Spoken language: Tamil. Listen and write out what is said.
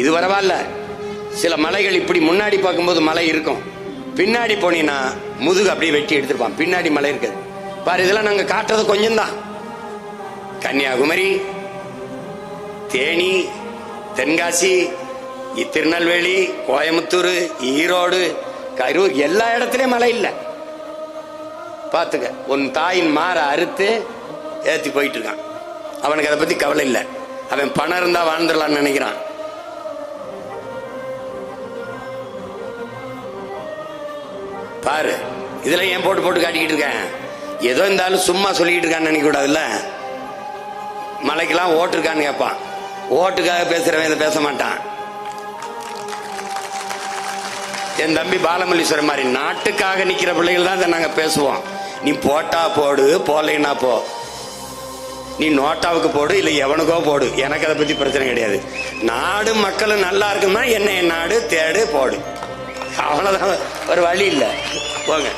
இது பரவாயில்ல சில மலைகள் இப்படி முன்னாடி பார்க்கும்போது மலை இருக்கும். பின்னாடி போனீங்கன்னா முதுகு அப்படியே வெட்டி எடுத்துருப்பான். பின்னாடி மலை இருக்குது. பாரு இதெல்லாம் நாங்க காட்டுறது கொஞ்சம் தான் கன்னியாகுமரி தேனி தென்காசி திருநெல்வேலி கோயம்புத்தூர் ஈரோடு கரூர் எல்லா இடத்துலயும் மழை இல்லை. பார்த்துக்க உன் தாயின் மாற அறுத்து ஏத்தி போயிட்டு இருக்கான். அவனுக்கு அதை பத்தி கவலை இல்லை. அவன் பணம் இருந்தா வாழ்ந்துடலாம்னு நினைக்கிறான். பாரு இதெல்லாம் ஏன் போட்டு போட்டு காட்டிக்கிட்டு இருக்கேன் ஏதோ இருந்தாலும் சும்மா சொல்லிக்கிட்டு இருக்கான்னு நினைக்கக்கூடாதுல்ல மலைக்கெல்லாம் ஓட்டு இருக்கான்னு கேட்பான் ஓட்டுக்காக பேசுறவன் இதை பேச மாட்டான். என் தம்பி பாலமல்லீஸ்வரர் மாதிரி நாட்டுக்காக நிக்கிற பிள்ளைகள் தான் இதை நாங்க பேசுவோம். நீ போட்டா போடு போலைன்னா போ. நீ நோட்டாவுக்கு போடு இல்லை எவனுக்கோ போடு. எனக்கு அதை பத்தி பிரச்சனை கிடையாது. நாடு மக்களும் நல்லா இருக்குன்னா என்ன என் நாடு தேடு போடு. அவ்வளவுதான். ஒரு வழி இல்லை. போங்க.